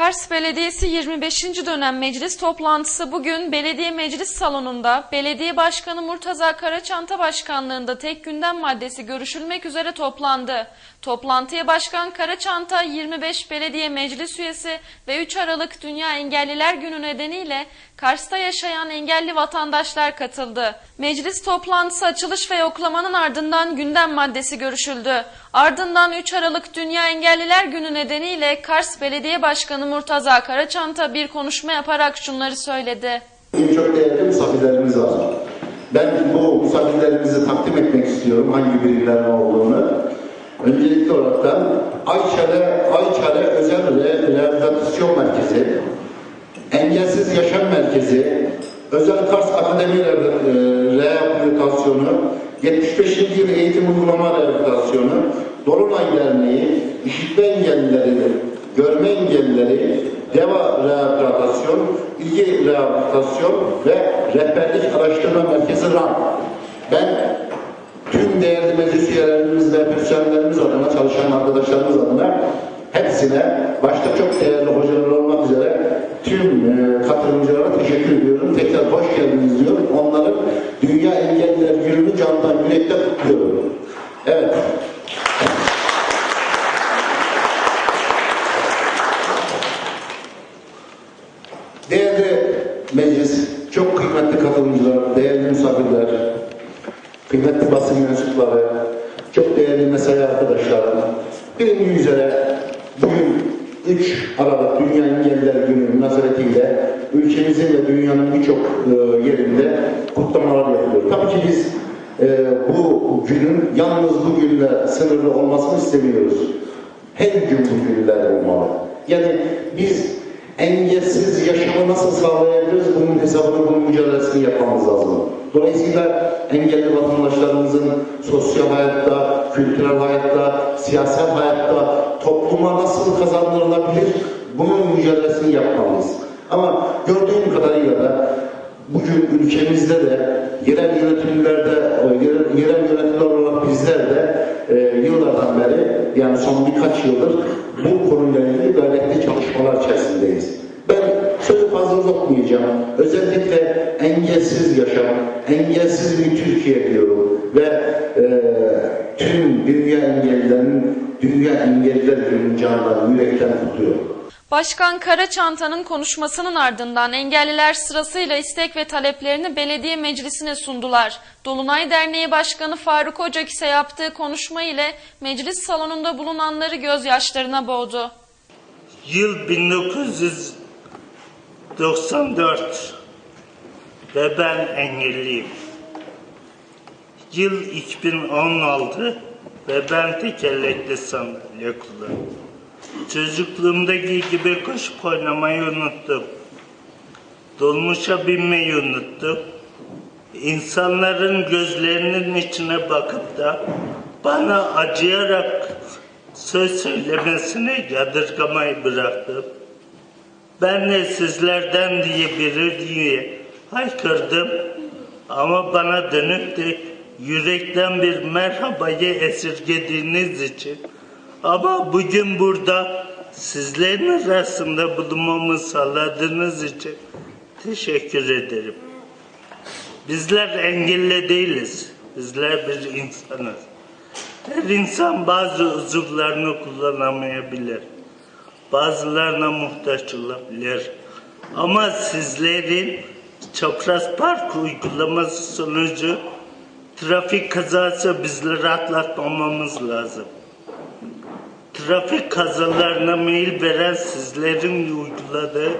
Kars Belediyesi 25. dönem meclis toplantısı bugün belediye meclis salonunda Belediye Başkanı Murtaza Karaçanta başkanlığında tek gündem maddesi görüşülmek üzere toplandı. Toplantıya Başkan Karaçanta 25 belediye meclis üyesi ve 3 Aralık Dünya Engelliler Günü nedeniyle Kars'ta yaşayan engelli vatandaşlar katıldı. Meclis toplantısı açılış ve yoklamanın ardından gündem maddesi görüşüldü. Ardından 3 Aralık Dünya Engelliler Günü nedeniyle Kars Belediye Başkanı Murtaza Karaçanta bir konuşma yaparak şunları söyledi. Çok değerli misafirlerimiz var. Ben bu misafirlerimizi takdim etmek istiyorum hangi birimlerin olduğunu. Öncelikli olarak da Ayçare, Ayçare Özel Re- Rehabilitasyon Merkezi, Engelsiz Yaşam Merkezi, Özel Kars Akademi Re- Rehabilitasyonu, 75. Yıl Eğitim Uygulama Rehabilitasyonu, Dolunay Derneği, İşitme Engellileri, Görme Engellileri, DEVA Rehabilitasyon, İlgi Rehabilitasyon ve Rehberlik Araştırma Merkezi RAN. Ben tüm değerli meclis üyelerimiz ve personellerimiz adına, çalışan arkadaşlarımız adına hepsine, başta çok değerli hocalar olmak üzere tüm e, katılımcılara teşekkür ediyorum. Tekrar hoş geldiniz diyorum. Onların Dünya Engelliler Günü'nü candan yürekten kutluyorum. Evet. Değerli meclis, çok kıymetli katılımcılar, değerli misafirler, kıymetli basın mensupları, çok değerli mesai arkadaşlarım. Bilindiği üzere bugün 3 Aralık Dünya Engelliler Günü münasebetiyle ülkemizin ve dünyanın birçok e, yerinde kutlamalar yapılıyor. Tabii ki biz e, günün yalnız bu günle sınırlı olmasını istemiyoruz. Her gün bu günler olmalı. Yani biz engelsiz yaşamı nasıl sağlayabiliriz? Bunun hesabını, bunun mücadelesini yapmamız lazım. Dolayısıyla engelli vatandaşlarımızın sosyal hayatta, kültürel hayatta, siyasal hayatta topluma nasıl kazandırılabilir? Bunun mücadelesini yapmalıyız. Ama gördüğüm kadarıyla da bugün ülkemizde de yerel yönetimlerde, e, yerel, yerel yönetimler olarak bizler de e, yıllardan beri yani son birkaç yıldır bu konuyla ilgili gayretli çalışmalar içerisindeyiz. Ben sözü fazla uzatmayacağım. Özellikle engelsiz yaşam, engelsiz bir Türkiye diyorum ve e, tüm dünya engellilerinin Dünya Engelliler Günü'nün canından yürekten kutluyorum. Başkan Karaçanta'nın konuşmasının ardından engelliler sırasıyla istek ve taleplerini belediye meclisine sundular. Dolunay Derneği Başkanı Faruk Ocak ise yaptığı konuşma ile meclis salonunda bulunanları gözyaşlarına boğdu. Yıl 1994 ve ben engelliyim. Yıl 2016 ve ben tekerlekli sandalye kullanıyorum. Çocukluğumdaki gibi koşup oynamayı unuttum. Dolmuşa binmeyi unuttum. İnsanların gözlerinin içine bakıp da bana acıyarak söz söylemesini yadırgamayı bıraktım. Ben de sizlerden diye biri diye haykırdım. Ama bana dönüp de yürekten bir merhabayı esirgediğiniz için ama bugün burada sizlerin arasında bulunmamı sağladığınız için teşekkür ederim. Bizler engelli değiliz. Bizler bir insanız. Her insan bazı uzuvlarını kullanamayabilir. Bazılarına muhtaç olabilir. Ama sizlerin çapraz park uygulaması sonucu trafik kazası bizleri atlatmamamız lazım. Trafik kazalarına meyil veren sizlerin uyguladığı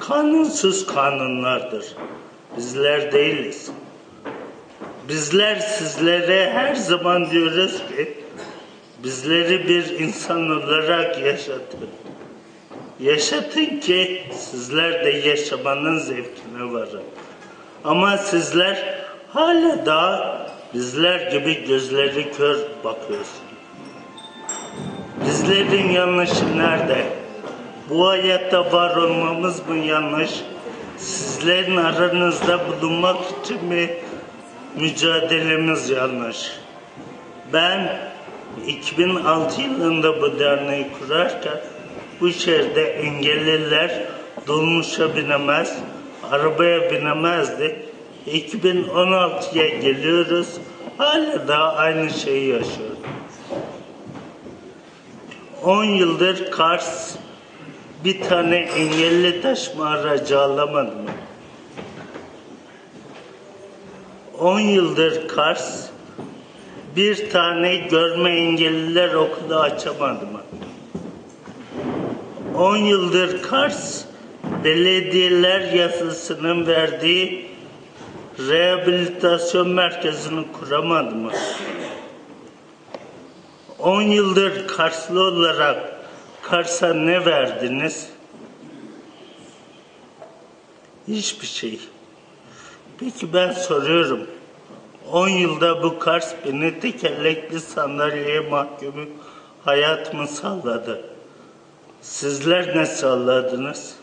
kanunsuz kanunlardır. Bizler değiliz. Bizler sizlere her zaman diyoruz ki bizleri bir insan olarak yaşatın. Yaşatın ki sizler de yaşamanın zevkine varın. Ama sizler hala da bizler gibi gözleri kör bakıyorsunuz. Bizlerin yanlışı nerede? Bu hayatta var olmamız mı yanlış? Sizlerin aranızda bulunmak için mi mücadelemiz yanlış? Ben 2006 yılında bu derneği kurarken bu şehirde engelliler dolmuşa binemez, arabaya binemezdi. 2016'ya geliyoruz, hala daha aynı şeyi yaşıyoruz. 10 yıldır Kars bir tane engelli taşıma aracı alamadı mı? 10 yıldır Kars bir tane görme engelliler okulu açamadı mı? 10 yıldır Kars belediyeler yasasının verdiği rehabilitasyon merkezini kuramadı mı? 10 yıldır Karslı olarak Kars'a ne verdiniz? Hiçbir şey. Peki ben soruyorum. 10 yılda bu Kars beni tekerlekli sandalyeye mahkumu hayatımı sağladı. Sizler ne sağladınız?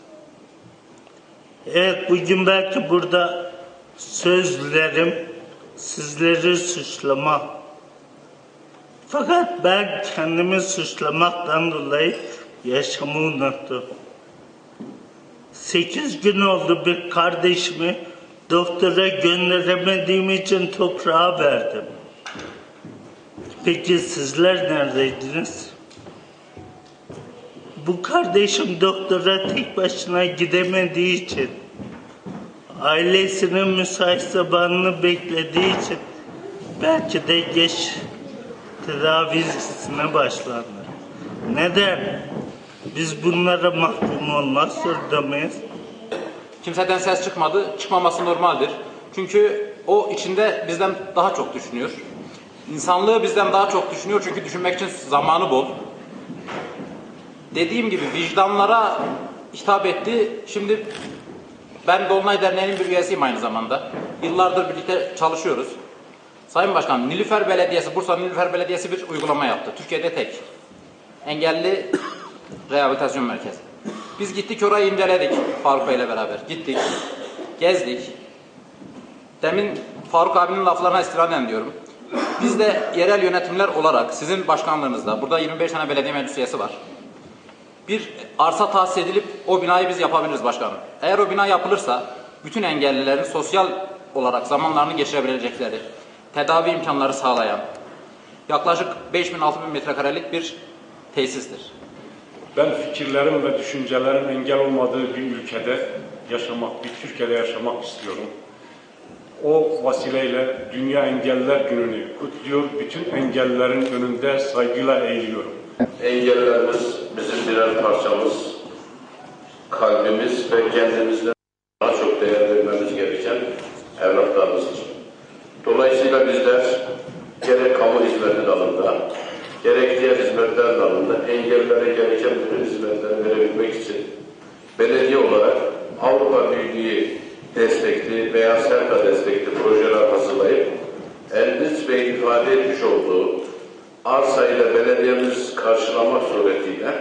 Evet bugün belki burada sözlerim sizleri suçlama. Fakat ben kendimi suçlamaktan dolayı yaşamı unuttum. Sekiz gün oldu bir kardeşimi doktora gönderemediğim için toprağa verdim. Peki sizler neredeydiniz? Bu kardeşim doktora tek başına gidemediği için, ailesinin müsait zamanını beklediği için belki de geç tedavisine başlandı. Neden? Biz bunlara mahkum olmak zorunda mıyız? Kimseden ses çıkmadı. Çıkmaması normaldir. Çünkü o içinde bizden daha çok düşünüyor. İnsanlığı bizden daha çok düşünüyor çünkü düşünmek için zamanı bol. Dediğim gibi vicdanlara hitap etti. Şimdi ben Dolunay Derneği'nin bir üyesiyim aynı zamanda. Yıllardır birlikte çalışıyoruz. Sayın Başkan, Nilüfer Belediyesi, Bursa Nilüfer Belediyesi bir uygulama yaptı. Türkiye'de tek. Engelli Rehabilitasyon Merkezi. Biz gittik orayı inceledik Faruk Bey'le beraber. Gittik, gezdik. Demin Faruk abinin laflarına istinaden diyorum. Biz de yerel yönetimler olarak sizin başkanlığınızda, burada 25 tane belediye meclis üyesi var. Bir arsa tahsis edilip o binayı biz yapabiliriz başkanım. Eğer o bina yapılırsa bütün engellilerin sosyal olarak zamanlarını geçirebilecekleri, tedavi imkanları sağlayan yaklaşık 5000-6000 metrekarelik bir tesistir. Ben fikirlerim ve düşüncelerin engel olmadığı bir ülkede yaşamak, bir Türkiye'de yaşamak istiyorum. O vasileyle Dünya Engelliler Günü'nü kutluyor, bütün engellilerin önünde saygıyla eğiliyorum. Engellerimiz bizim birer parçamız, kalbimiz ve kendimizden daha çok değer vermemiz gereken evlatlarımızdır. Dolayısıyla bizler gerek kamu hizmeti dalında, gerek diğer hizmetler dalında engellilere gereken bütün hizmetleri verebilmek için belediye olarak Avrupa Birliği destekli veya SERTA destekli projeler hazırlayıp Elbis Bey ifade etmiş olduğu arsayla belediyemiz karşılamak suretiyle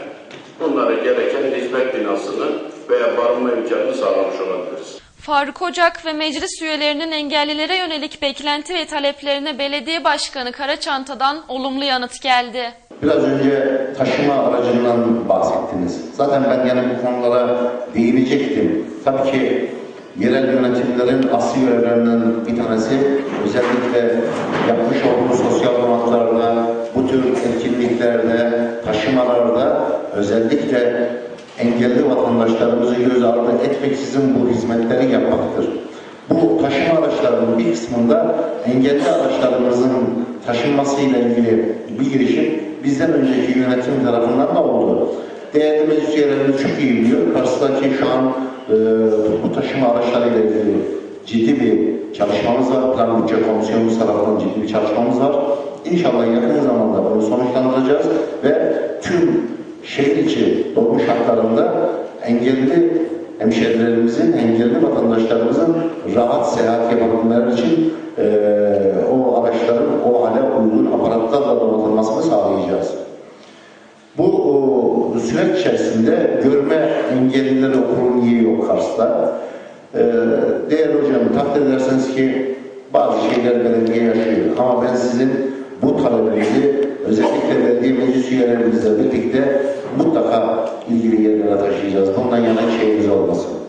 bunlara gereken hizmet binasını veya barınma imkanını sağlamış olabiliriz. Faruk Ocak ve meclis üyelerinin engellilere yönelik beklenti ve taleplerine belediye başkanı Karaçanta'dan olumlu yanıt geldi. Biraz önce taşıma aracından bahsettiniz. Zaten ben yani bu konulara değinecektim. Tabii ki yerel yönetimlerin asli görevlerinden bir tanesi özellikle yapmış olduğu sosyal konaklarda, bu tür etkinliklerde, taşımalarda özellikle engelli vatandaşlarımızı göz ardı etmeksizin bu hizmetleri yapmaktır. Bu taşıma araçlarının bir kısmında engelli araçlarımızın taşınmasıyla ilgili bir girişim bizden önceki yönetim tarafından da oldu. Değerli meclis üyelerimiz çok iyi biliyor. Karşıdaki şu an e, bu taşıma araçlarıyla ilgili ciddi bir çalışmamız var. Plan Bütçe Komisyonumuz tarafından ciddi bir çalışmamız var. İnşallah yakın zamanda bunu sonuçlandıracağız ve tüm şehir içi dolmuş hatlarında engelli hemşerilerimizin, engelli vatandaşlarımızın rahat seyahat yapabilmeleri için eee, o araçların o hale uygun aparatlarla donatılmasını sağlayacağız. Bu o, süreç içerisinde görme engellileri okulun iyi yok Kars'ta. Ee, değerli hocam takdir ederseniz ki bazı şeyler belediye yaşıyor ama ben sizin bu talebinizi özellikle belediye meclis üyelerimizle birlikte mutlaka ilgili yerlere taşıyacağız. Bundan yana şeyimiz olmasın.